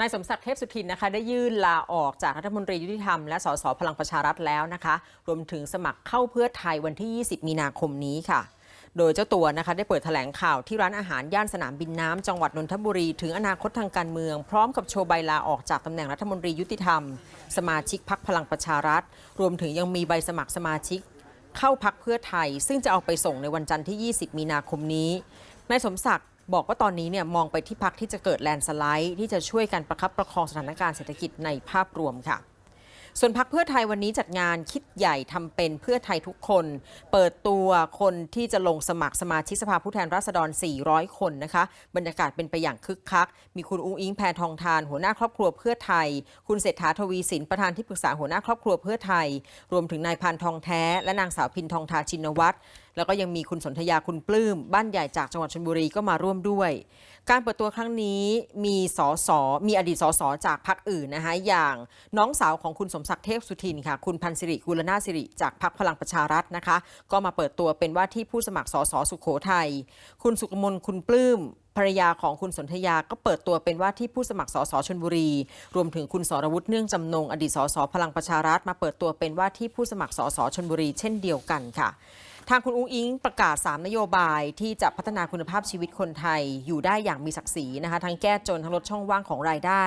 นายสมศักดิ์เทพสุทินนะคะ ได้ยื่นลาออกจากรัฐมนตรียุติธรรมและสสพลังประชารัฐแล้วนะคะ รวมถึงสมัครเข้าเพื่อไทยวันที่ 20 มีนาคมนี้ค่ะ โดยเจ้าตัวนะคะได้เปิดแถลงข่าวที่ร้านอาหารย่านสนามบินน้ำจังหวัดนนทบุรี ถึงอนาคตทางการเมือง พร้อมกับโชว์ใบลาออกจากตำแหน่งรัฐมนตรียุติธรรม สมาชิกพักพลังประชารัฐ รวมถึงยังมีใบสมัครสมาชิกเข้าพักเพื่อไทย ซึ่งจะเอาไปส่งในวันจันทร์ที่ 20 มีนาคมนี้นายสมศักดิ์ บอกว่าตอนนี้เนี่ยมองไปที่พักที่จะเกิดแลนสไลด์ที่จะช่วยกันประคับประคองสถานการณ์เศรษฐกิจในภาพรวมค่ะ ส่วนพักเพื่อไทยวันนี้จัดงานคิดใหญ่ทำเป็นเพื่อไทยทุกคน เปิดตัวคนที่จะลงสมัครสมาชิกสภาผู้แทนราษฎร 400 คนนะคะ บรรยากาศเป็นไปอย่างคึกคัก มีคุณอุ้งอิงแพทองทาน หัวหน้าครอบครัวเพื่อไทย คุณเศรษฐาทวีสินประธานที่ปรึกษาหัวหน้าครอบครัวเพื่อไทย รวมถึงนายพันทองแท้ และนางสาวพินทองทาชินวัตรแล้วก็ยังมีคุณสนธยาคุณปลื้มบ้านใหญ่จากจังหวัดชลบุรีก็มาร่วมด้วย การเปิดตัวครั้งนี้มีสสมีอดีตสสจากพรรคอื่นนะคะอย่างน้องสาวของคุณสมศักดิ์เทพสุทินค่ะ คุณพันศิริกุลนาสิริจากพรรคพลังประชารัฐนะคะ ก็มาเปิดตัวเป็นว่าที่ผู้สมัครสสสุขโขทัยคุณสุกมลคุณปลื้มภรรยาของคุณสนธยาก็เปิดตัวเป็นว่าที่ผู้สมัครสสชนบุรี รวมถึงคุณสรวุฒิเนื่องจำนง อดีตสสพลังประชารัฐมาเปิดตัวเป็นว่าที่ผู้สมัครสสชนบุรี เช่นเดียวกันค่ะทางคุณอุ้งอิงประกาศ 3 นโยบายที่จะพัฒนาคุณภาพชีวิตคนไทยอยู่ได้อย่างมีศักดิ์ศรีนะคะ ทั้งแก้จนทั้งลดช่องว่างของรายได้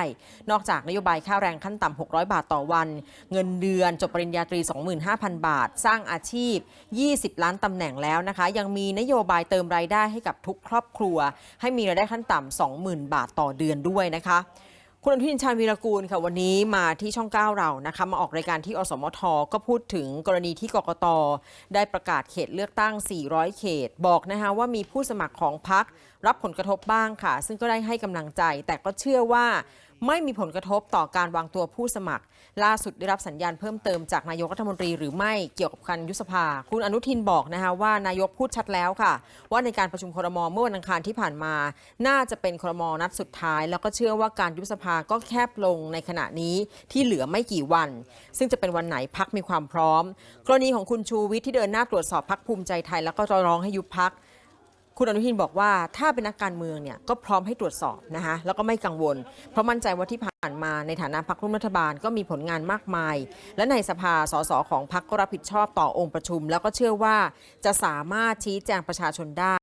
นอกจากนโยบายค่าแรงขั้นต่ำ 600 บาทต่อวัน เงินเดือนจบปริญญาตรี 25,000 บาท สร้างอาชีพ 20 ล้านตำแหน่งแล้วนะคะ ยังมีนโยบายเติมรายได้ให้กับทุกครอบครัว ให้มีรายได้ขั้นต่ำ20,000 บาทต่อเดือนด้วยนะคะ คุณอนุทินชาญวีรกูลค่ะวันนี้มาที่ช่อง 9 เรานะคะมาออกรายการที่อสมทก็พูดถึงกรณีที่กกตได้ประกาศเขตเลือกตั้ง 400 เขต บอกนะคะว่ามีผู้สมัครของพักรับผลกระทบบ้างค่ะ ซึ่งก็ได้ให้กำลังใจ แต่ก็เชื่อว่า ไม่มีผลกระทบต่อการวางตัวผู้สมัคร ล่าสุดได้รับสัญญาณเพิ่มเติมจากนายกรัฐมนตรีหรือไม่เกี่ยวกับการยุบสภา คุณอนุทินบอกนะคะว่านายกพูดชัดแล้วค่ะ ว่าในการประชุมครมเมื่อวันอังคารที่ผ่านมา น่าจะเป็นครมนัดสุดท้าย แล้วก็เชื่อว่าการยุบสภาก็แคบลงในขณะนี้ที่เหลือไม่กี่วัน ซึ่งจะเป็นวันไหนพักมีความพร้อม กรณีของคุณชูวิทย์ที่เดินหน้าตรวจสอบพักภูมิใจไทย แล้วก็ร้องให้ยุบพัก คุณอนุทินบอกว่าถ้าเป็นนักการเมืองเนี่ยก็พร้อมให้ตรวจสอบนะคะแล้วก็ไม่กังวล เพราะมั่นใจว่าที่ผ่านมาในฐานะพักร่วมรัฐบาลก็มีผลงานมากมาย และในสภาสสของพักก็รับผิดชอบต่อองค์ประชุม แล้วก็เชื่อว่าจะสามารถชี้แจงประชาชนได้